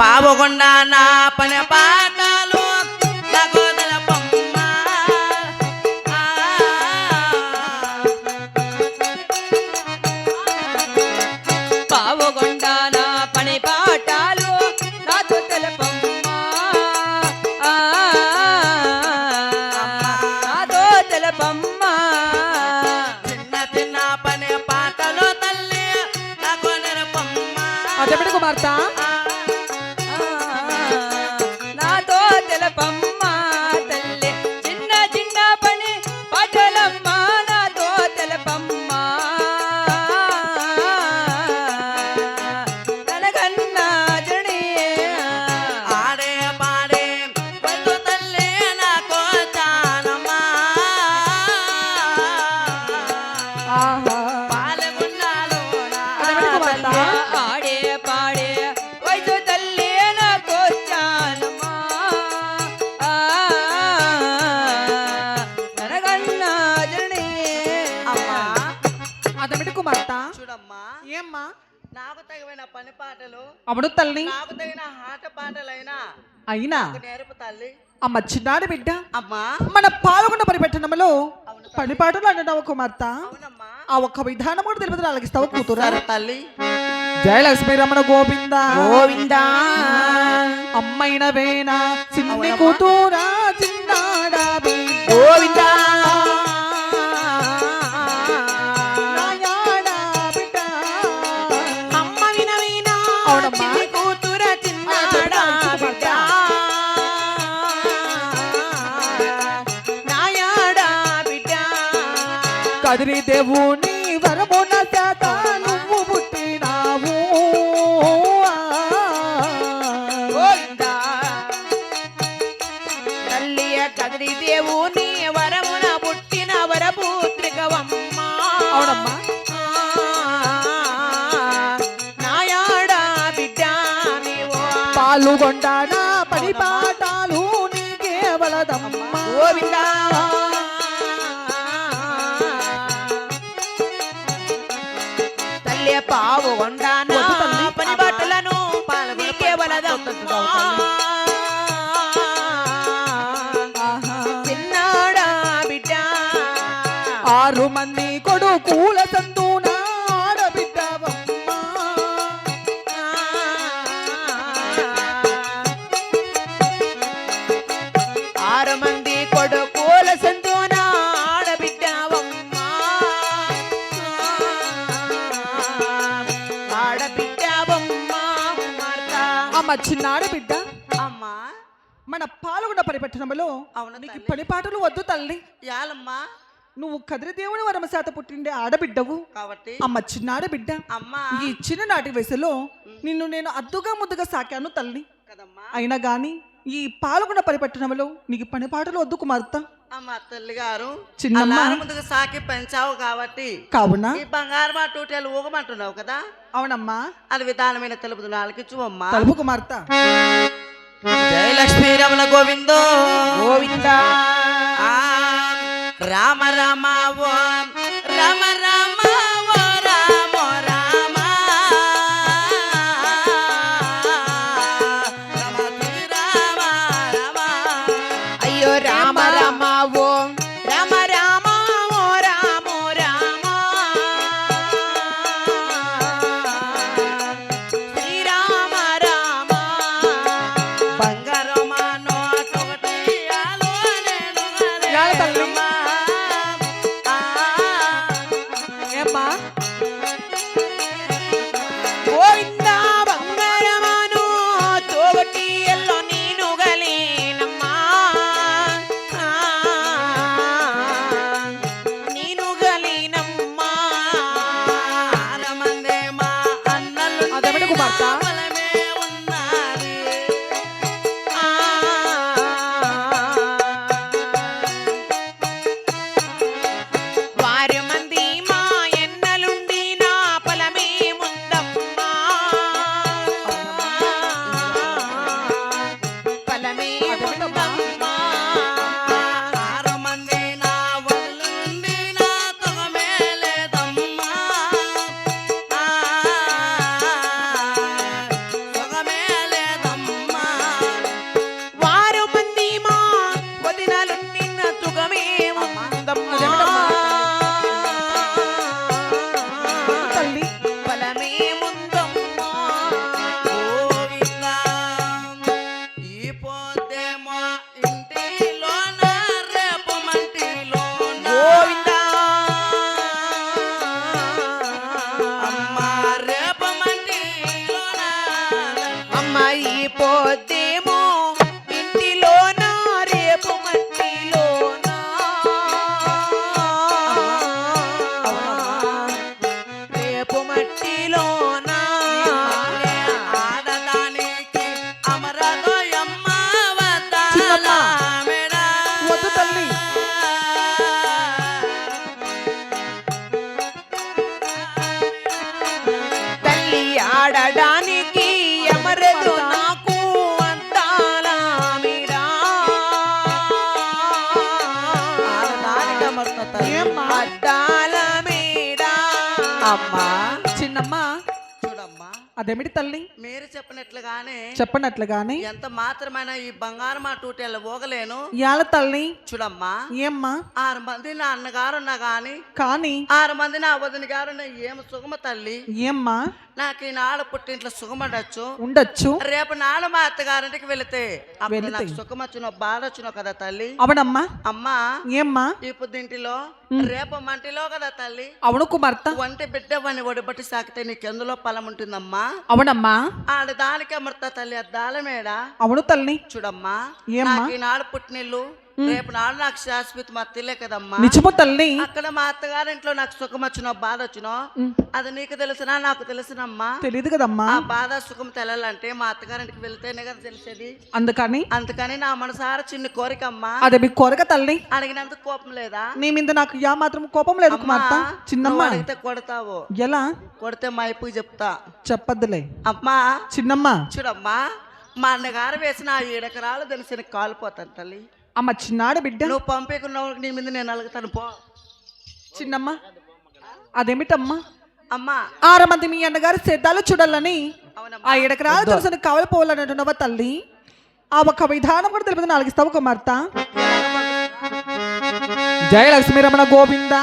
పావగొండ నా పని పాటలు. పావుగొండ నా పని పాఠాలు నాతో తెలుపమ్మా ఆ, నాతో తెలుపమ్మా చిన్న చిన్న పని పాటలు తల్లి నాకు నిరపమ్మ. అదెప్పటి కుమార్తె. నాకు తగిన పని పాటలు అవును తల్లి నాకు తగిన ఆట పాటలైనా అయినా నేర్పు తల్లి. అమ్మ చిన్నాడు బిడ్డ అమ్మా. మన పాల్గొన్న పరిపెట్టడంలో పని పాటలు అంటున్నావు కుమార్తె. ఆ ఒక్క విధానం కూడా తెలిపి అలాగిస్తావు కూతురా? తల్లి. జయ లక్ష్మీ రమణ గోవింద? గోవిందా? అమ్మైన వేణ చిన్ని. కూతురా చిన్నాడా. గోవిందా? కూతుర. నాయాడా బిడ్డ? కదిరి దేవుని పాలుగొండానా పని పాటాలు నీకే వలదమ్మా. గోవిందా. తల్లి పావు వండానా. పని బట్టలను నీకే వలదమ్మా. ఆహా. చిన్నాడా బిడ్డ. ఆరు మంది కొడుకుల సంతున అమ్మ చిన్నాడు బిడ్డ. అమ్మా. మన పాల్గొన్న పరిపెట్టడంలో అవును నీకు. పని పాటలు వద్దు తల్లి. యాలమ్మా. నువ్వు కదిరి దేవుని వరమశాత పుట్టిండే ఆడబిడ్డవు. కాబట్టి అమ్మ చిన్నాడు బిడ్డ. అమ్మా. ఈ చిన్ననాటి వయసులో నిన్ను నేను అద్దుగా ముద్దుగా సాకాను తల్లి. కదమ్మా. అయినా గాని ఈ పాల్గొన్న పరిపెట్టడంలో నీకు పని పాటలు వద్దు కుమార్తె. అమ్మ తల్లి గారు. అల్లారు ముందుకు సాకి పెంచావు కాబట్టి కావున. ఈ బంగారు మా టూటేలు ఊగమంటున్నావు కదా? అవునమ్మా. అది విధానమైన తెలుపుతు నాలుగు అమ్మా తలుపు కుమార్తె. జయ లక్ష్మీ రమణ గోవిందో. గోవిందా. రామ రామ ఓం రామ రామ అమ్మా చిన్నమ్మ చూడమ్మా అదేమిటి తల్లి? మీరు చెప్పినట్లుగానే చెప్పనట్లుగానే ఎంత మాత్రమైనా ఈ బంగారం మా టూటెళ్ళ పోగలేను యాల తల్లి. చూడమ్మా. ఏమ్మా? ఆరు మంది నా అన్నగారు ఉన్నా గాని కానీ ఆరు మంది నా వదిన గారు ఏమి సుగమ తల్లి? ఏమ్మా? నాకు ఈ నాడు పుట్టింట్లో సుఖమడచ్చు ఉండొచ్చు. రేపు నాడు మా అత్తగారింటికి వెళితే అప్పుడు. నాకు సుఖం వచ్చునో బాధ వచ్చునో కదా తల్లి? అవునమ్మా. అమ్మా. ఏమ్మా? ఈ పుద్దింటిలో రేపు మంటిలో కదా తల్లి? అవును కుమార్తె. వంటి బిడ్డవని ఒడిబట్టి సాకితే నీకెందులో ఫలం ఉంటుందమ్మా? అవునమ్మా ఆడ దానికి అమృత తల్లి అద్దాల మేడ అవును తల్లి చూడమ్మా. ఏమ్మా? ఈనాడు పుట్టినిల్లు. రేపు నాడు నాకు శాశ్వత మా తిల్లే కదమ్మా. నిజము తల్లి. అక్కడ మా అత్తగారింట్లో నాకు సుఖం వచ్చినో బాధ వచ్చినో అది నీకు తెలిసినా నాకు తెలిసినమ్మా. తెలియదు కదమ్మా. ఆ బాధ సుఖం తెలాలంటే మా అత్తగారింటికి వెళ్తేనే కదా తెలిసేది. అందుకని? అందుకని నా మనసార చిన్న కోరికమ్మా. అదే మీ కోరిక తల్లి. అడిగినందుకు కోపం లేదా? నీ మీద నాకు యా మాత్రం కోపం లేదు కుమార్తె. చిన్నమ్మ. అడిగితే కొడతావు. ఎలా? కొడితే మా ఇప్పుకి చెప్తా. చెప్పద్దులే. అమ్మా. చిన్నమ్మ. చూడమ్మా మా అన్నగారు వేసిన ఏడెకరాలు తెలిసిన కాలిపోతాను తల్లి. అమ్మ చిన్నాడు బిడ్డ. నువ్వు పంపేకున్నావు నీ మీద నేను అలుగుతాను పో. చిన్నమ్మ అదేమిటమ్మా? అమ్మా. ఆరు మంది మీ అన్నగారి సేద్యాలు చూడాలని. ఆ ఎడకరాలు తెలిసిన కావలి పోవాలన్నట్టున్నవ తల్లి? ఆ ఒక విధానం కూడా తెలిపి నాలుగిస్తావు కుమార్తె. జయ లక్ష్మీ రమణ గోవింద.